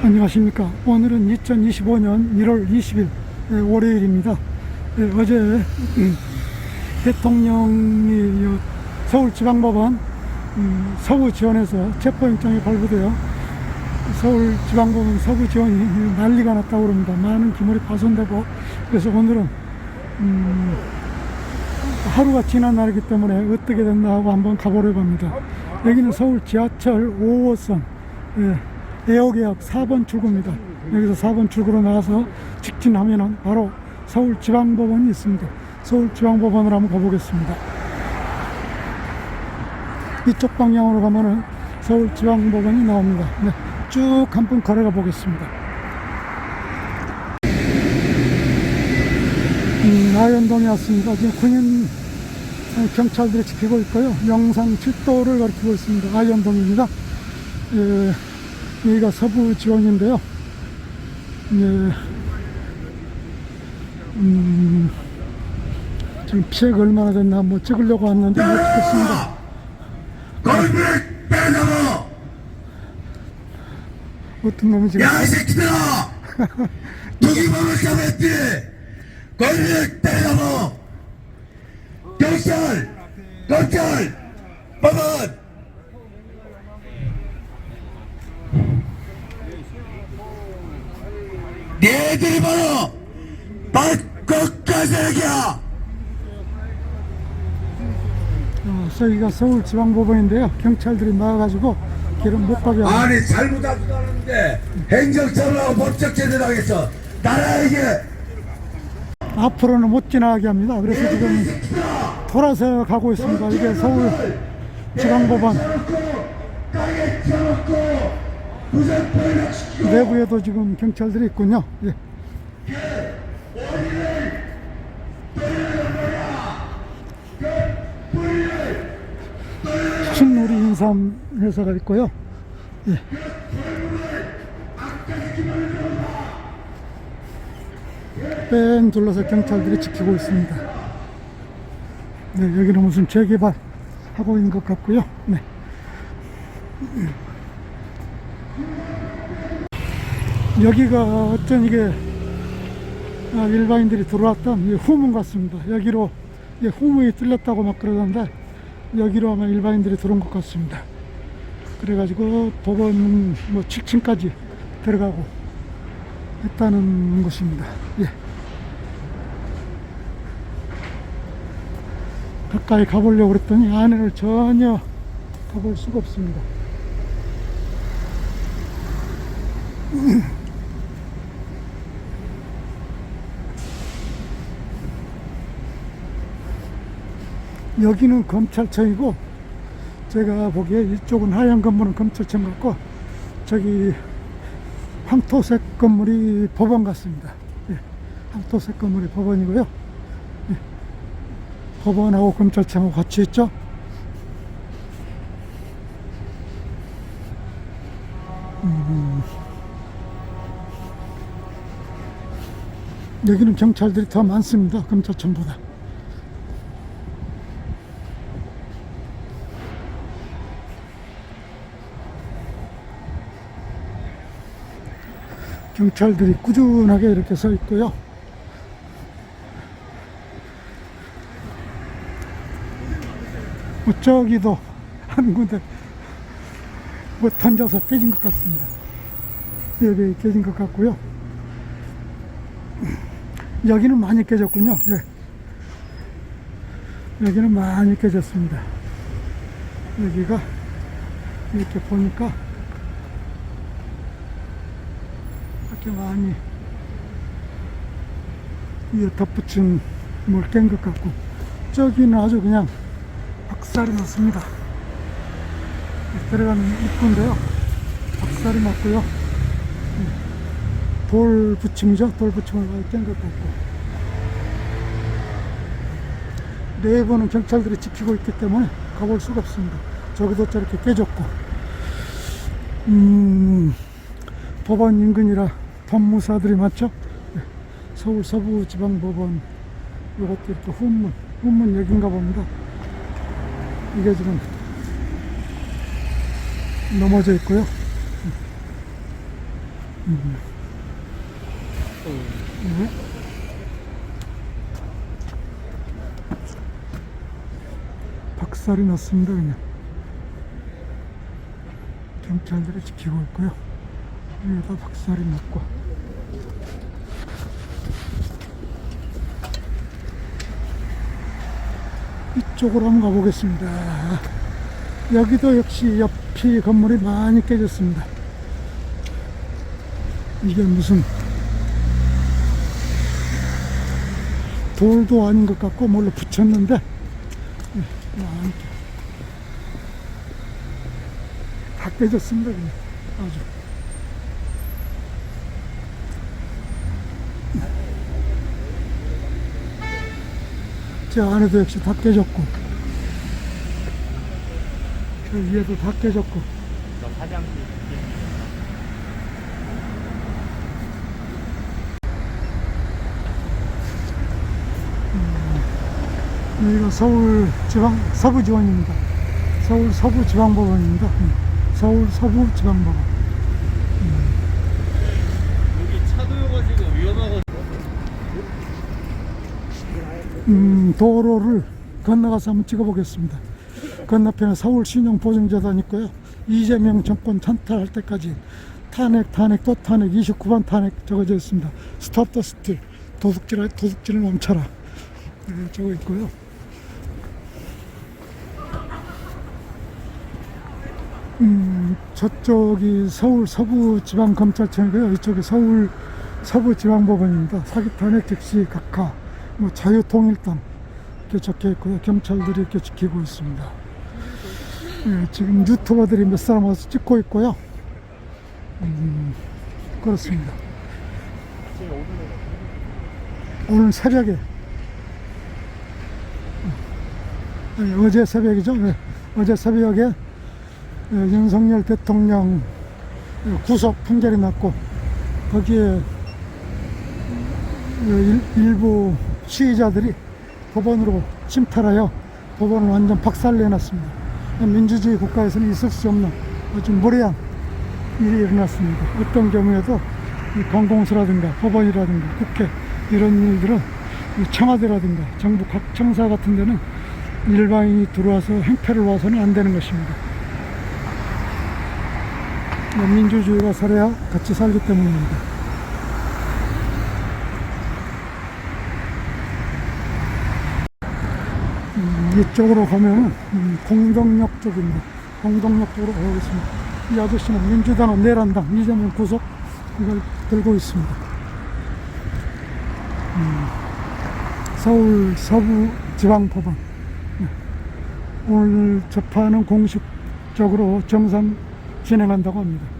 안녕하십니까. 오늘은 2025년 1월 20일 예, 월요일입니다. 예, 어제 음, 대통령이 요 서울지방법원 음, 서부지원에서 체포영장이 발부되어 서울지방법원 서부지원이 난리가 났다고 그럽니다. 많은 기물이 파손되고 그래서 오늘은 음, 하루가 지난 날이기 때문에 어떻게 됐나 하고 한번 가보려고 합니다. 여기는 서울 지하철 5호선 예, 에어계약 4번 출구입니다. 여기서 4번 출구로 나와서 직진하면은 바로 서울지방법원이 있습니다. 서울지방법원으로 한번 가보겠습니다. 이쪽 방향으로 가면은 서울지방법원이 나옵니다. 네, 쭉 한 번 걸어가 보겠습니다. 음, 나연동에 왔습니다. 지금 군인 경찰들이 지키고 있고요. 영상 7도를 가리키고 있습니다. 아이언동입니다. 예, 여기가 서부 지원인데요. 예, 음, 지금 피해가 얼마나 됐나 한번 찍으려고 왔는데 못 찍겠습니다. 어떤 놈이 지금 야, 이 새끼들아! 누기범을 잡았지! 골백 빼놓어! 경찰! 경찰! 법원! 니들이 바로 발끝가세기야! 어, 저기가 서울지방법원인데요. 경찰들이 나와가지고 길을 못 가게 하고 아니 잘못하지도 않았는데 행정처벌하고 법적 제재당했어 나라에게 앞으로는 못 지나가게 합니다. 그래서 지금 돌아서 가고 있습니다. 이게 서울 지방법원 내부에도 지금 경찰들이 있군요. 예. 순우리 인삼 회사가 있고요. 예. 뺑 둘러서 경찰들이 지키고 있습니다. 네, 여기는 무슨 재개발 하고 있는 것 같고요. 네. 여기가 어떤 이게 아, 일반인들이 들어왔던 이 후문 같습니다. 여기로 후문이 뚫렸다고 막 그러던데 여기로 아마 일반인들이 들어온 것 같습니다. 그래가지고 법원 뭐 7층까지 들어가고 했다는 것입니다. 예. 가까이 가보려고 그랬더니 안에를 전혀 가볼 수가 없습니다. 여기는 검찰청이고 제가 보기에 이쪽은 하얀 건물은 검찰청 같고 저기 황토색 건물이 법원 같습니다. 예, 황토색 건물이 법원이고요. 예, 법원하고 검찰청하고 같이 있죠. 음, 여기는 경찰들이 더 많습니다. 검찰청보다. 경찰들이 꾸준하게 이렇게 서 있고요. 뭐 저기도 한 군데 뭐 던져서 깨진 것 같습니다. 여기 깨진 것 같고요. 여기는 많이 깨졌군요. 예. 여기는 많이 깨졌습니다. 여기가 이렇게 보니까 이렇게 많이 위에 덧붙인 뭘깬것 같고 저기는 아주 그냥 박살이 났습니다. 들어가는 입구인데요. 박살이 났고요. 돌 붙임이죠? 돌 붙임을 많이 깬 것 같고. 내부는 경찰들이 지키고 있기 때문에 가볼 수가 없습니다. 저기도 저렇게 깨졌고. 음 법원 인근이라 법무사들이 많죠. 네. 서울 서부지방법원 이것도 이렇게 후문 후문 여긴가 봅니다. 이게 지금 넘어져 있고요. 네. 박살이 났습니다 그냥 경찰들이 지키고 있고요 위에다 박살이 났고. 이쪽으로 한번 가보겠습니다. 여기도 역시 옆이 건물이 많이 깨졌습니다. 이게 무슨 돌도 아닌 것 같고 뭘로 붙였는데? 예, 많이 깨- 다 깨졌습니다 그냥. 아주 저 안에도 역시 다 깨졌고 저 위에도 다 깨졌고 여기가 서울 지방 서부지원입니다. 서울 서부지방법원입니다. 음, 서울 서부지방법원. 여기 차도여가지고 위험하거든. 음, 도로를 건너가서 한번 찍어보겠습니다. 건너편에 서울 신용보증재단 있고요. 이재명 정권 찬탈할 때까지 탄핵, 탄핵, 또 탄핵, 29번 탄핵 적어져 있습니다. 스톱 더 스틸, 도둑질, 도둑질을 멈춰라. 네, 적어 있고요. 음, 저쪽이 서울 서부지방검찰청이고요. 이쪽이 서울 서부지방법원입니다. 사기 탄핵 즉시 각하, 뭐 자유통일당 이렇게 적혀 있고요. 경찰들이 이렇게 지키고 있습니다. 예, 지금 유튜버들이 몇 사람 와서 찍고 있고요. 음, 그렇습니다. 오늘 새벽에 아니, 어제 새벽이죠. 네. 어제 새벽에 어, 윤석열 대통령 구속 판결이 났고 거기에 어, 일- 일부 시위자들이 법원으로 침탈하여 법원을 완전 박살내놨습니다. 민주주의 국가에서는 있을 수 없는 아주 무례한 일이 일어났습니다. 어떤 경우에도 이 관공서라든가 법원이라든가 국회 이런 일들은 이 청와대라든가 정부 각 청사 같은 데는 일반인이 들어와서 행패를 와서는 안 되는 것입니다. 민주주의가 살아야 같이 살기 때문입니다. 이쪽으로 가면은 음, 공덕역 쪽입니다. 공덕역 쪽으로 가보겠습니다. 이 아저씨는 민주당은 내란당 이재명 구속 이걸 들고 있습니다. 음, 서울 서부 지방법원 네. 오늘 재판은 공식적으로 정상 진행한다고 합니다.